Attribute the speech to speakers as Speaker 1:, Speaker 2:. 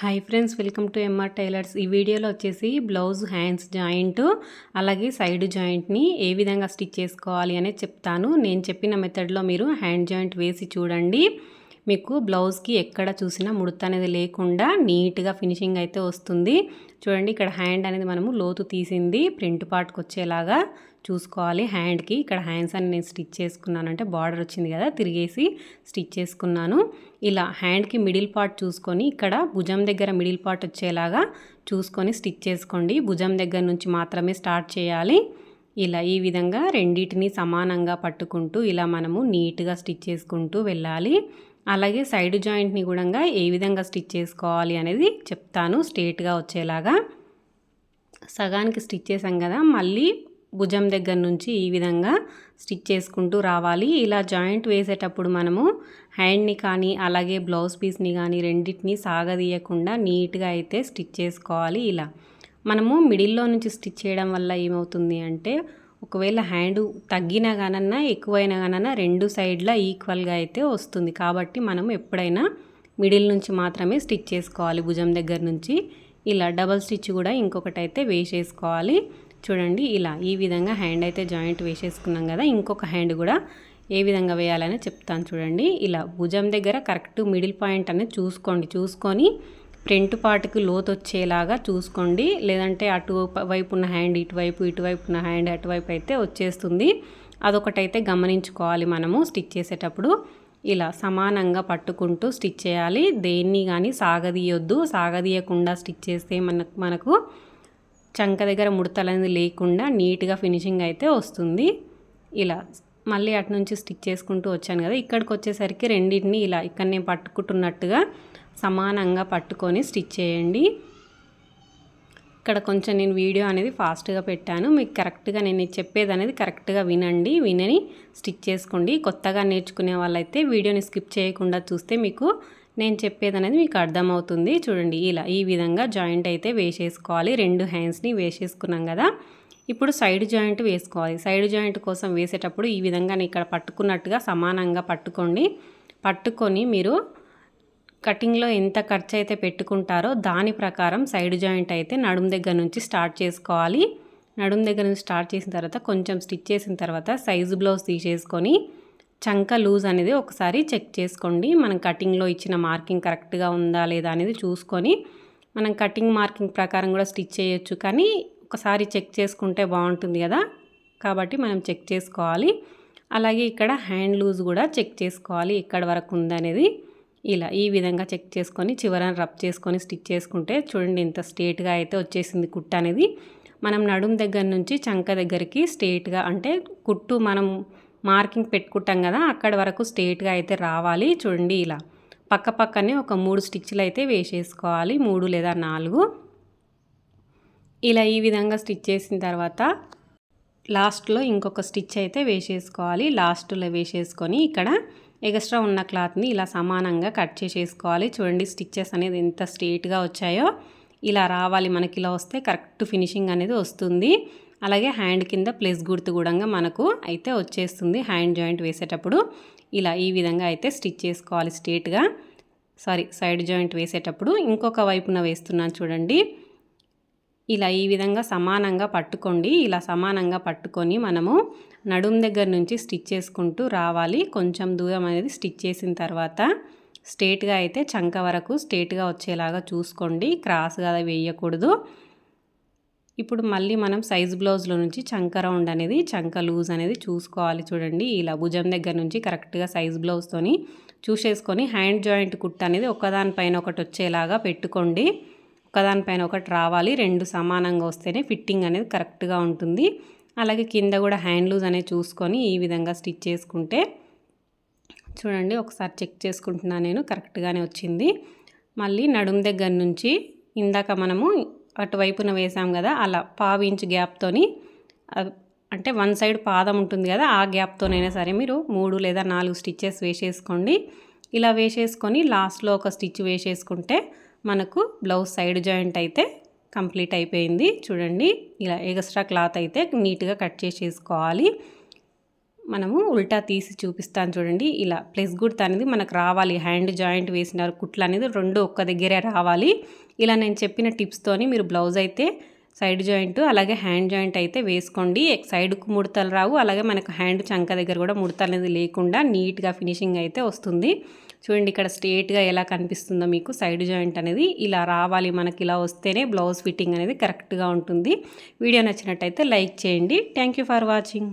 Speaker 1: Hi friends welcome to M R tailors ఈ వీడియోలో వచ్చేసి బ్లౌజ్ హ్యాండ్స్ జాయింట్ అలాగే సైడ్ జాయింట్ని ఏ విధంగా స్టిచ్ చేసుకోవాలి అనేది చెప్తాను. నేను చెప్పిన మెథడ్లో మీరు హ్యాండ్ జాయింట్ వేసి చూడండి. మీకు బ్లౌజ్కి ఎక్కడ చూసినా ముడత అనేది లేకుండా నీట్గా ఫినిషింగ్ అయితే వస్తుంది. చూడండి ఇక్కడ హ్యాండ్ అనేది మనము లోతు తీసింది. ప్రింట్ పార్ట్కి వచ్చేలాగా చూసుకోవాలి. హ్యాండ్కి ఇక్కడ హ్యాండ్స్ అని నేను స్టిచ్ చేసుకున్నాను. అంటే బార్డర్ వచ్చింది కదా తిరిగేసి స్టిచ్ చేసుకున్నాను. ఇలా హ్యాండ్కి మిడిల్ పార్ట్ చూసుకొని ఇక్కడ భుజం దగ్గర మిడిల్ పార్ట్ వచ్చేలాగా చూసుకొని స్టిచ్ చేసుకోండి. భుజం దగ్గర నుంచి మాత్రమే స్టార్ట్ చేయాలి. ఇలా ఈ విధంగా రెండింటిని సమానంగా పట్టుకుంటూ ఇలా మనము నీట్గా స్టిచ్ చేసుకుంటూ వెళ్ళాలి. అలాగే సైడ్ జాయింట్ని కూడా ఏ విధంగా స్టిచ్ చేసుకోవాలి అనేది చెప్తాను స్ట్రేట్గా వచ్చేలాగా. సగానికి స్టిచ్ చేసాం కదా మళ్ళీ భుజం దగ్గర నుంచి ఈ విధంగా స్టిచ్ చేసుకుంటూ రావాలి. ఇలా జాయింట్ వేసేటప్పుడు మనము హ్యాండ్ని కానీ అలాగే బ్లౌజ్ పీస్ని కానీ రెండింటిని సాగదీయకుండా నీట్గా అయితే స్టిచ్ చేసుకోవాలి. ఇలా మనము మిడిల్లో నుంచి స్టిచ్ చేయడం వల్ల ఏమవుతుంది అంటే ఒకవేళ హ్యాండ్ తగ్గినా కానన్నా ఎక్కువైనా కానన్నా రెండు సైడ్ల ఈక్వల్గా అయితే వస్తుంది. కాబట్టి మనం ఎప్పుడైనా మిడిల్ నుంచి మాత్రమే స్టిచ్ చేసుకోవాలి. భుజం దగ్గర నుంచి ఇలా డబల్ స్టిచ్ కూడా ఇంకొకటి అయితే వేసేసుకోవాలి. చూడండి ఇలా ఈ విధంగా హ్యాండ్ అయితే జాయింట్ వేసేసుకున్నాం కదా ఇంకొక హ్యాండ్ కూడా ఏ విధంగా వేయాలని చెప్తాను చూడండి. ఇలా భుజం దగ్గర కరెక్ట్ మిడిల్ పాయింట్ అనేది చూసుకోండి. చూసుకొని ఫ్రంట్ పార్ట్కి లోతు వచ్చేలాగా చూసుకోండి. లేదంటే అటు వైపు ఉన్న హ్యాండ్ ఇటువైపు ఇటువైపు ఉన్న హ్యాండ్ అటువైపు అయితే వచ్చేస్తుంది. అదొకటైతే గమనించుకోవాలి మనము స్టిచ్ చేసేటప్పుడు. ఇలా సమానంగా పట్టుకుంటూ స్టిచ్ చేయాలి. దేన్ని కానీ సాగదీయొద్దు. సాగదీయకుండా స్టిచ్ చేస్తే మనకు మనకు చంక దగ్గర ముడతలనేది లేకుండా నీట్గా ఫినిషింగ్ అయితే వస్తుంది. ఇలా మళ్ళీ అటు నుంచి స్టిచ్ చేసుకుంటూ వచ్చాను కదా. ఇక్కడికి వచ్చేసరికి రెండింటిని ఇలా ఇక్కడ నేను పట్టుకుంటున్నట్టుగా సమానంగా పట్టుకొని స్టిచ్ చేయండి. ఇక్కడ కొంచెం నేను వీడియో అనేది ఫాస్ట్గా పెట్టాను. మీకు కరెక్ట్గా నేను చెప్పేది అనేది కరెక్ట్గా వినండి. వినని స్టిచ్ చేసుకోండి. కొత్తగా నేర్చుకునే వాళ్ళైతే వీడియోని స్కిప్ చేయకుండా చూస్తే మీకు నేను చెప్పేది అనేది మీకు అర్థమవుతుంది. చూడండి ఇలా ఈ విధంగా జాయింట్ అయితే వేసేసుకోవాలి. రెండు హ్యాండ్స్ని వేసేసుకున్నాం కదా. ఇప్పుడు సైడ్ జాయింట్ వేసుకోవాలి. సైడ్ జాయింట్ కోసం వేసేటప్పుడు ఈ విధంగా ఇక్కడ పట్టుకున్నట్టుగా సమానంగా పట్టుకోండి. పట్టుకొని మీరు కటింగ్లో ఎంత ఖర్చు అయితే పెట్టుకుంటారో దాని ప్రకారం సైడ్ జాయింట్ అయితే నడుము దగ్గర నుంచి స్టార్ట్ చేసుకోవాలి. నడుము దగ్గర నుంచి స్టార్ట్ చేసిన తర్వాత కొంచెం స్టిచ్ చేసిన తర్వాత సైజు బ్లౌజ్ తీసేసుకొని చంక లూజ్ అనేది ఒకసారి చెక్ చేసుకోండి. మనం కటింగ్లో ఇచ్చిన మార్కింగ్ కరెక్ట్గా ఉందా లేదా అనేది చూసుకొని మనం కటింగ్ మార్కింగ్ ప్రకారం కూడా స్టిచ్ చేయొచ్చు కానీ ఒకసారి చెక్ చేసుకుంటే బాగుంటుంది కదా. కాబట్టి మనం చెక్ చేసుకోవాలి. అలాగే ఇక్కడ హ్యాండ్ లూజ్ కూడా చెక్ చేసుకోవాలి. ఎక్కడి వరకు ఉందనేది ఇలా ఈ విధంగా చెక్ చేసుకొని చివరన రబ్ చేసుకొని స్టిచ్ చేసుకుంటే చూడండి ఇంత స్ట్రేట్గా అయితే వచ్చేసింది కుట్టు అనేది. మనం నడుం దగ్గర నుంచి చంక దగ్గరికి స్ట్రేట్గా అంటే కుట్టు మనం మార్కింగ్ పెట్టుకుంటాం కదా అక్కడ వరకు స్ట్రేట్గా అయితే రావాలి. చూడండి ఇలా పక్క పక్కనే ఒక మూడు స్టిచ్లు అయితే వేసేసుకోవాలి. మూడు లేదా నాలుగు. ఇలా ఈ విధంగా స్టిచ్ చేసిన తర్వాత లాస్ట్లో ఇంకొక స్టిచ్ అయితే వేసేసుకోవాలి. లాస్ట్లో వేసేసుకొని ఇక్కడ ఎక్స్ట్రా ఉన్న క్లాత్ని ఇలా సమానంగా కట్ చేసేసుకోవాలి. చూడండి స్టిచ్చెస్ అనేది ఎంత స్ట్రేట్గా వచ్చాయో. ఇలా రావాలి మనకి ఇలా వస్తే కరెక్ట్ ఫినిషింగ్ అనేది వస్తుంది. అలాగే హ్యాండ్ కింద ప్లస్ గుర్తు కూడా మనకు అయితే వచ్చేస్తుంది హ్యాండ్ జాయింట్ వేసేటప్పుడు. ఇలా ఈ విధంగా అయితే స్టిచ్ చేసుకోవాలి స్ట్రేట్గా సారీ సైడ్ జాయింట్ వేసేటప్పుడు. ఇంకొక వైపున వేస్తున్నాను చూడండి. ఇలా ఈ విధంగా సమానంగా పట్టుకోండి. ఇలా సమానంగా పట్టుకొని మనము నడుం దగ్గర నుంచి స్టిచ్ చేసుకుంటూ రావాలి. కొంచెం దూరం అనేది స్టిచ్ చేసిన తర్వాత స్ట్రేట్గా అయితే చంక వరకు స్ట్రేట్గా వచ్చేలాగా చూసుకోండి. క్రాస్గా వేయకూడదు. ఇప్పుడు మళ్ళీ మనం సైజ్ బ్లౌజ్లో నుంచి చంక రౌండ్ అనేది చంక లూజ్ అనేది చూసుకోవాలి చూడండి. ఇలా భుజం దగ్గర నుంచి కరెక్ట్గా సైజ్ బ్లౌజ్తోని చూసేసుకొని హ్యాండ్ జాయింట్ కుట్ అనేది ఒకదానిపైన ఒకటి వచ్చేలాగా పెట్టుకోండి. ఒకదానిపైన ఒకటి రావాలి. రెండు సమానంగా వస్తేనే ఫిట్టింగ్ అనేది కరెక్ట్గా ఉంటుంది. అలాగే కింద కూడా హ్యాండ్ లూజ్ అనేది చూసుకొని ఈ విధంగా స్టిచ్ చేసుకుంటే చూడండి ఒకసారి చెక్ చేసుకుంటున్నా నేను కరెక్ట్గానే వచ్చింది. మళ్ళీ నడుం దగ్గర నుంచి ఇందాక మనము అటువైపున వేసాం కదా అలా పావు ఇంచ్ గ్యాప్తోని అంటే వన్ సైడ్ పాదం ఉంటుంది కదా ఆ గ్యాప్తోనైనా సరే మీరు మూడు లేదా నాలుగు స్టిచ్చెస్ వేసేసుకోండి. ఇలా వేసేసుకొని లాస్ట్లో ఒక స్టిచ్ వేసేసుకుంటే మనకు బ్లౌజ్ సైడ్ జాయింట్ అయితే కంప్లీట్ అయిపోయింది. చూడండి ఇలా ఎగస్ట్రా క్లాత్ అయితే నీట్గా కట్ చేసేసుకోవాలి. మనము ఉల్టా తీసి చూపిస్తాను చూడండి. ఇలా ప్లస్ గుర్త్ అనేది మనకు రావాలి. హ్యాండ్ జాయింట్ వేసిన కుట్లు అనేది రెండు ఒక్క దగ్గరే రావాలి. ఇలా నేను చెప్పిన టిప్స్తోని మీరు బ్లౌజ్ అయితే సైడ్ జాయింట్ అలాగే హ్యాండ్ జాయింట్ అయితే వేసుకోండి. సైడ్కు ముడతలు రావు. అలాగే మనకు హ్యాండ్ చంక దగ్గర కూడా ముడతలు అనేది లేకుండా నీట్గా ఫినిషింగ్ అయితే వస్తుంది. చూడండి ఇక్కడ స్ట్రేట్గా ఎలా కనిపిస్తుందో మీకు సైడ్ జాయింట్ అనేది ఇలా రావాలి మనకి ఇలా వస్తేనే బ్లౌజ్ ఫిట్టింగ్ అనేది కరెక్ట్గా ఉంటుంది. వీడియో నచ్చినట్టయితే లైక్ చేయండి. Thank for watching.